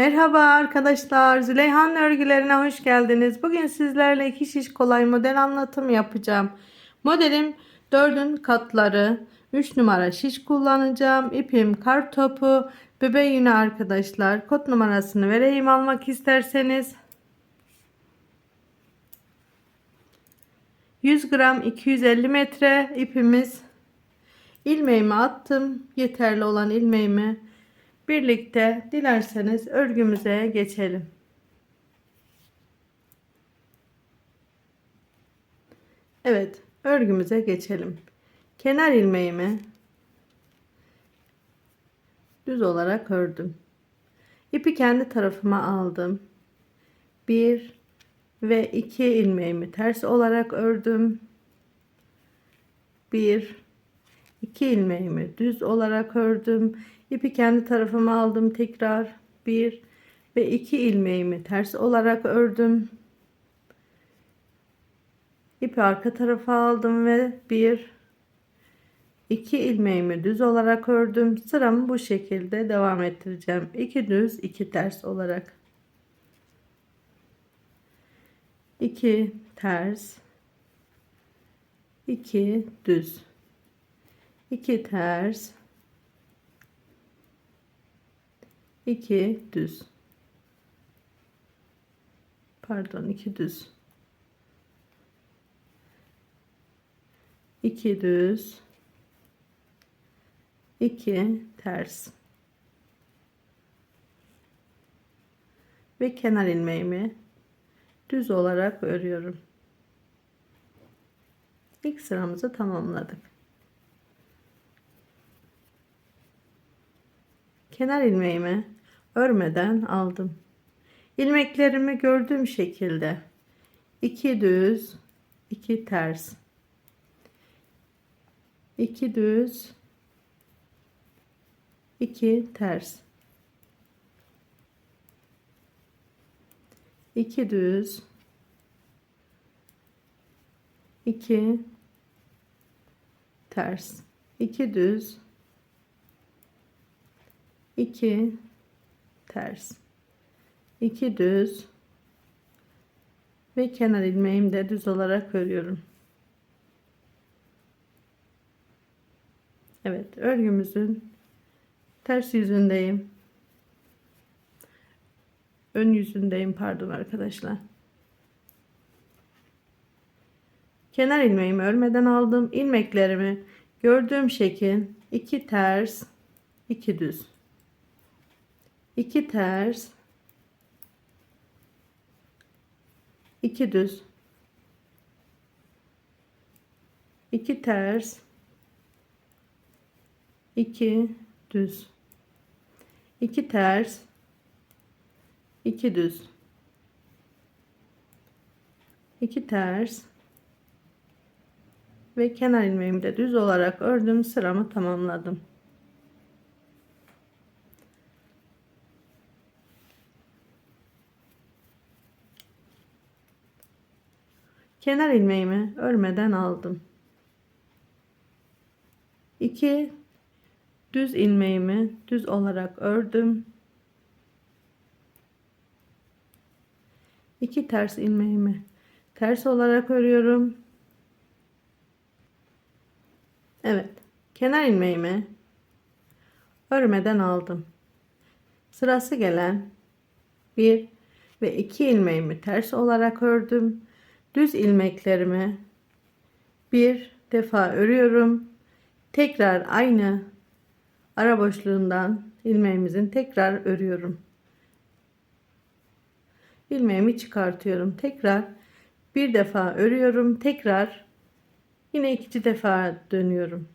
Merhaba arkadaşlar. Züleyhan örgülerine hoş geldiniz. Bugün sizlerle iki şiş kolay model anlatımı yapacağım. Modelim 4'ün katları. 3 numara şiş kullanacağım. İpim kar topu. Bebe yine arkadaşlar. Kod numarasını vereyim almak isterseniz. 100 gram 250 metre ipimiz. İlmeğimi attım. Yeterli olan ilmeğimi birlikte dilerseniz örgümüze geçelim. Evet, örgümüze geçelim. Kenar ilmeğimi düz olarak ördüm. İpi kendi tarafıma aldım. Bir ve iki ilmeğimi ters olarak ördüm. Bir, iki ilmeğimi düz olarak ördüm. İpi kendi tarafıma aldım tekrar. Bir ve iki ilmeğimi ters olarak ördüm. İpi arka tarafa aldım ve bir iki ilmeğimi düz olarak ördüm. Sıramı bu şekilde devam ettireceğim. İki düz, iki ters olarak. 2 ters 2 düz 2 ters 2 düz pardon 2 düz 2 düz 2 ters ve kenar ilmeğimi düz olarak örüyorum. İlk sıramızı tamamladık. Kenar ilmeğimi örmeden aldım. İlmeklerimi gördüğüm şekilde 2 düz, 2 ters. 2 düz, 2 ters. 2 düz 2 ters 2 düz 2 ters 2 düz ve kenar ilmeğimi de düz olarak örüyorum. Evet örgümüzün ters yüzündeyim ön yüzündeyim pardon arkadaşlar. Kenar ilmeğimi örmeden aldım. ilmeklerimi gördüğüm şekil 2 ters 2 düz 2 ters. 2 düz. 2 ters. 2 düz. 2 ters. 2 düz. 2 ters. Ve kenar ilmeğimi de düz olarak ördüm. Sıramı tamamladım kenar ilmeğimi örmeden aldım 2 düz ilmeğimi düz olarak ördüm 2 ters ilmeğimi ters olarak örüyorum. Evet. Kenar ilmeğimi örmeden aldım. Sırası gelen 1 ve 2 ilmeğimi ters olarak ördüm. Düz ilmeklerimi bir defa örüyorum. Tekrar aynı ara boşluğundan ilmeğimizin tekrar örüyorum ilmeğimi çıkartıyorum. Tekrar bir defa örüyorum. Tekrar yine ikinci defa dönüyorum.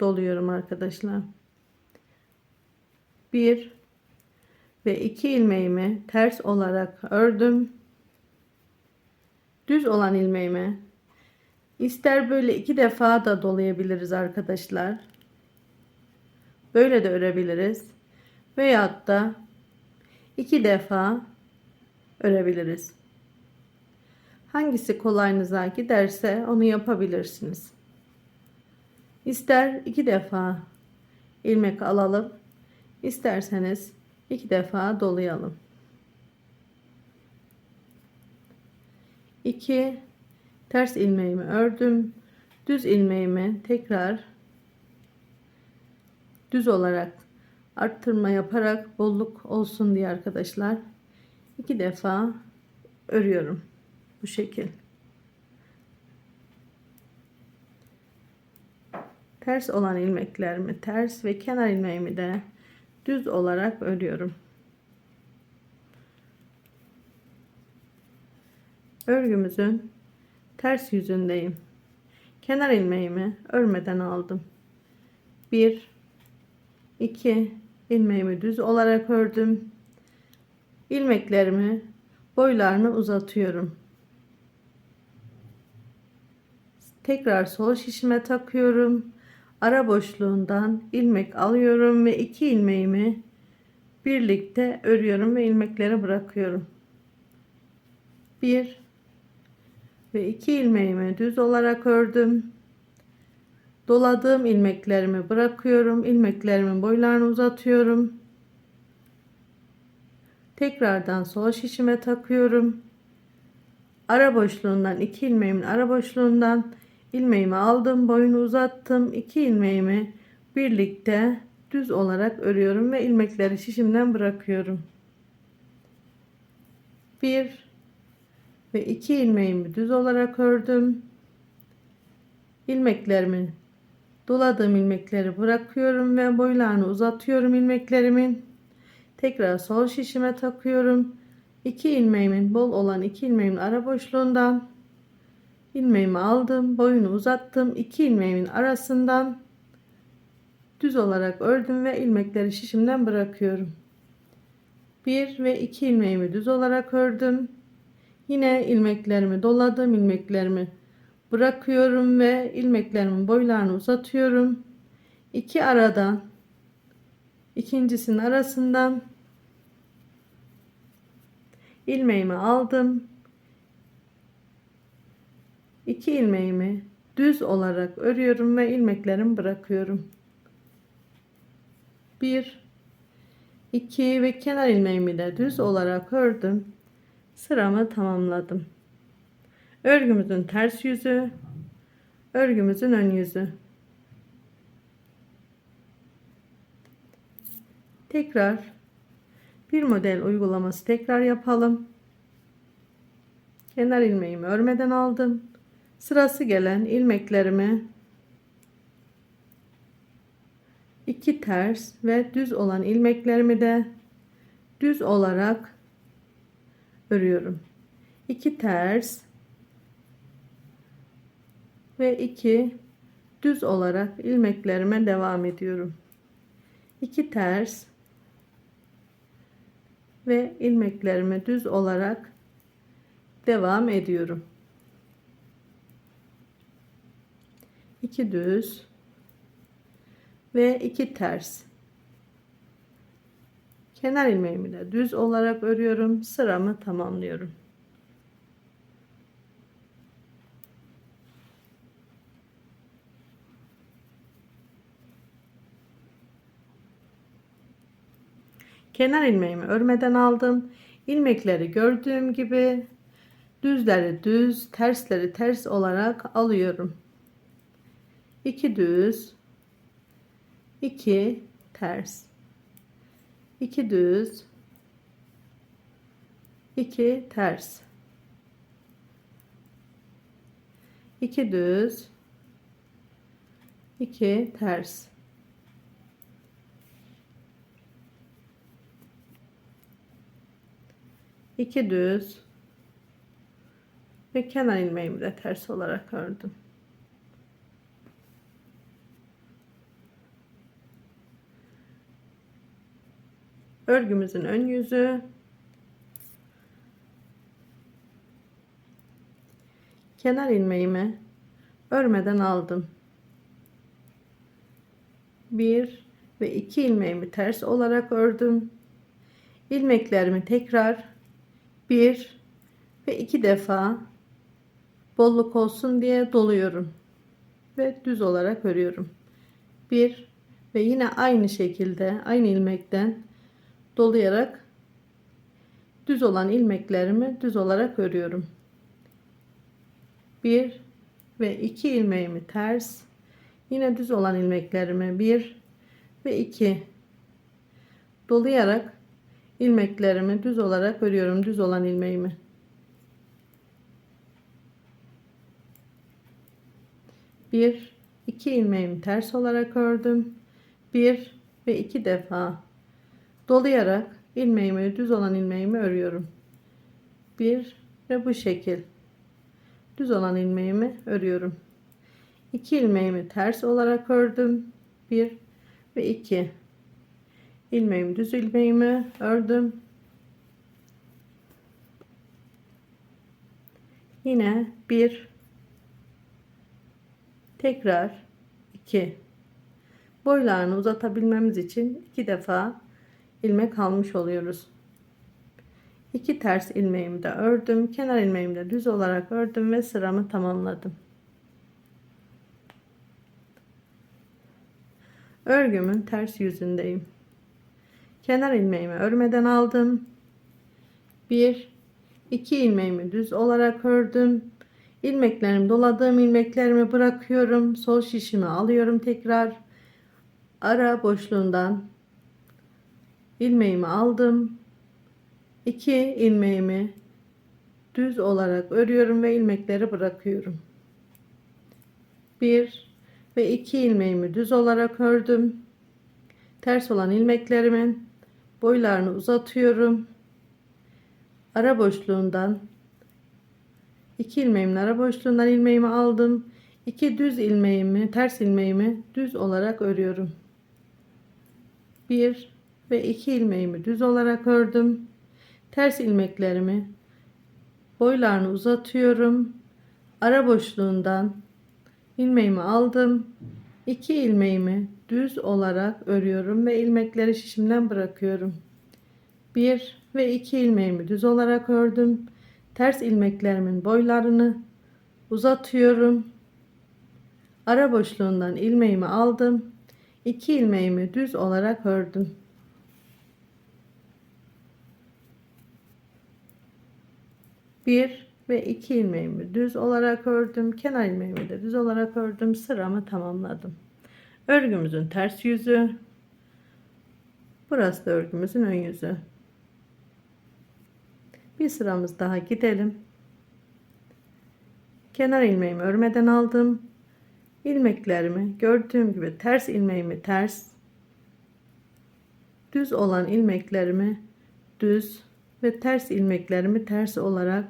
Doluyorum arkadaşlar. Bir ve iki ilmeğimi ters olarak ördüm. Düz olan ilmeğimi ister böyle iki defa da dolayabiliriz arkadaşlar. Böyle de örebiliriz. Veyahut da iki defa örebiliriz. Hangisi kolayınıza giderse onu yapabilirsiniz. İster iki defa ilmek alalım, isterseniz iki defa dolayalım. 2 ters ilmeğimi ördüm. Düz ilmeğimi tekrar düz olarak arttırma yaparak bolluk olsun diye arkadaşlar iki defa örüyorum bu şekil. Ters olan ilmeklerimi ters ve kenar ilmeğimi de düz olarak örüyorum. Örgümüzün ters yüzündeyim. Kenar ilmeğimi örmeden aldım. 1 2 ilmeğimi düz olarak ördüm. İlmeklerimi boylarını uzatıyorum. Tekrar sol şişime takıyorum. Ara boşluğundan ilmek alıyorum ve iki ilmeğimi birlikte örüyorum ve ilmekleri bırakıyorum. 1 ve iki ilmeğimi düz olarak ördüm. Doladığım ilmeklerimi bırakıyorum. ilmeklerimin boylarını uzatıyorum. Tekrardan sol şişime takıyorum. Ara boşluğundan iki ilmeğimin ara boşluğundan ilmeğimi aldım, boyunu uzattım. iki ilmeğimi birlikte düz olarak örüyorum ve ilmekleri şişimden bırakıyorum. 1 ve iki ilmeğimi düz olarak ördüm. ilmeklerimi doladığım ilmekleri bırakıyorum ve boylarını uzatıyorum ilmeklerimin. Tekrar sol şişime takıyorum. 2 ilmeğimin bol olan iki ilmeğimin ara boşluğundan ilmeğimi aldım, boyunu uzattım. 2 ilmeğimin arasından düz olarak ördüm ve ilmekleri şişimden bırakıyorum. 1 ve 2 ilmeğimi düz olarak ördüm. Yine ilmeklerimi doladım, ilmeklerimi bırakıyorum ve ilmeklerimin boylarını uzatıyorum. İki aradan ikincisinin arasından ilmeğimi aldım. İki ilmeğimi düz olarak örüyorum ve ilmeklerimi bırakıyorum. 1 2 ve kenar ilmeğimi de düz olarak ördüm. Sıramı tamamladım. Örgümüzün ters yüzü, örgümüzün ön yüzü. Tekrar bir model uygulaması tekrar yapalım. Kenar ilmeğimi örmeden aldım. Sırası gelen ilmeklerimi iki ters ve düz olan ilmeklerimi de düz olarak örüyorum. 2 ters ve 2 düz olarak ilmeklerime devam ediyorum. 2 ters ve ilmeklerime düz olarak devam ediyorum. 2 düz ve 2 ters. Kenar ilmeğimi de düz olarak örüyorum. Sıramı tamamlıyorum. Kenar ilmeğimi örmeden aldım. İlmekleri gördüğüm gibi düzleri düz, tersleri ters olarak alıyorum. 2 düz, 2 ters. 2 düz, 2 ters. 2 düz, 2 ters. 2 düz ve kenar ilmeğimi de ters olarak ördüm. Örgümüzün ön yüzü kenar ilmeğimi örmeden aldım. 1 ve 2 ilmeğimi ters olarak ördüm. İlmeklerimi tekrar bir ve iki defa bolluk olsun diye doluyorum ve düz olarak örüyorum. Bir ve yine aynı şekilde aynı ilmekten dolayarak düz olan ilmeklerimi düz olarak örüyorum. 1 ve 2 ilmeğimi ters yine düz olan ilmeklerimi 1 ve 2 dolayarak ilmeklerimi düz olarak örüyorum düz olan ilmeğimi. Bir, iki ilmeğimi ters olarak ördüm. Bir ve iki defa dolayarak ilmeğimi düz olan ilmeğimi örüyorum. Bir ve bu şekil düz olan ilmeğimi örüyorum. İki ilmeğimi ters olarak ördüm. Bir ve iki ilmeğimi düz ilmeğimi ördüm. Yine bir tekrar iki boylarını uzatabilmemiz için iki defa ilmek almış oluyoruz. İki ters ilmeğimi de ördüm. Kenar ilmeğimi de düz olarak ördüm ve sıramı tamamladım. Örgümün ters yüzündeyim. Kenar ilmeğimi örmeden aldım. 1 2 ilmeğimi düz olarak ördüm. İlmeklerimi doladığım ilmeklerimi bırakıyorum. Sol şişimi alıyorum tekrar. Ara boşluğundan ilmeğimi aldım. 2 ilmeğimi düz olarak örüyorum ve ilmekleri bırakıyorum. 1 ve 2 ilmeğimi düz olarak ördüm. Ters olan ilmeklerimin boylarını uzatıyorum. Ara boşluğundan iki ilmeğimin ara boşluğundan ilmeğimi aldım. İki düz ilmeğimi, ters ilmeğimi düz olarak örüyorum. Bir ve iki ilmeğimi düz olarak ördüm. Ters ilmeklerimi boylarını uzatıyorum. Ara boşluğundan ilmeğimi aldım. İki ilmeğimi düz olarak örüyorum ve ilmekleri şişimden bırakıyorum. 1 ve 2 ilmeğimi düz olarak ördüm. Ters ilmeklerimin boylarını uzatıyorum. Ara boşluğundan ilmeğimi aldım. 2 ilmeğimi düz olarak ördüm. Bir ve iki ilmeğimi düz olarak ördüm. Kenar ilmeğimi de düz olarak ördüm. Sıramı tamamladım. Örgümüzün ters yüzü. Burası da örgümüzün ön yüzü. Bir sıramız daha gidelim. Kenar ilmeğimi örmeden aldım. İlmeklerimi gördüğüm gibi ters ilmeğimi ters, düz olan ilmeklerimi düz ve ters ilmeklerimi ters olarak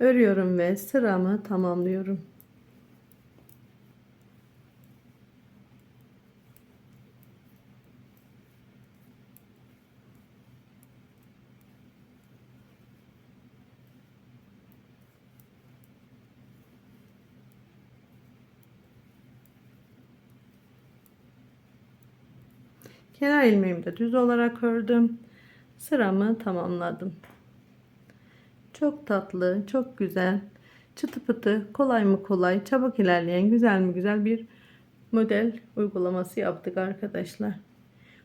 örüyorum ve sıramı tamamlıyorum. Kenar ilmeğimi de düz olarak ördüm. Sıramı tamamladım. Çok tatlı, çok güzel. Çıtı pıtı, kolay mı kolay, çabuk ilerleyen, güzel mi güzel bir model uygulaması yaptık arkadaşlar.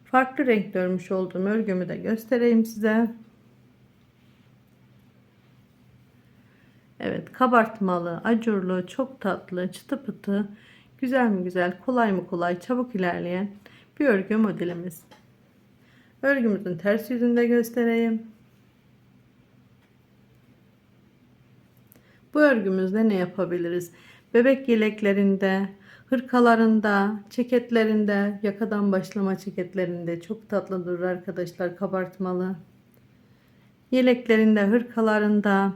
Farklı renk örmüş olduğum örgümü de göstereyim size. Evet, kabartmalı, acurlu, çok tatlı, çıtı pıtı, güzel mi güzel, kolay mı kolay, çabuk ilerleyen bir örgü modelimiz. Örgümüzün ters yüzünde göstereyim. Bu örgümüzde ne yapabiliriz? Bebek yeleklerinde, hırkalarında, ceketlerinde, yakadan başlama ceketlerinde çok tatlı durur arkadaşlar kabartmalı. Yeleklerinde, hırkalarında,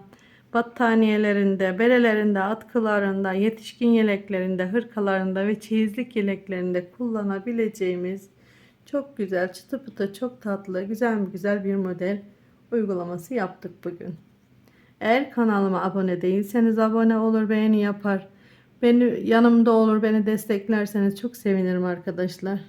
battaniyelerinde, berelerinde, atkılarında, yetişkin yeleklerinde, hırkalarında ve çeyizlik yeleklerinde kullanabileceğimiz çok güzel, çıtı pıtı, çok tatlı, güzel mi güzel bir model uygulaması yaptık bugün. Eğer kanalıma abone değilseniz abone olur, beğeni yapar. Beni yanımda olur, beni desteklerseniz çok sevinirim arkadaşlar.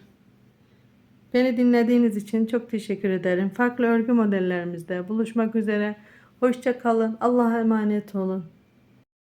Beni dinlediğiniz için çok teşekkür ederim. Farklı örgü modellerimizde buluşmak üzere. Hoşça kalın. Allah'a emanet olun.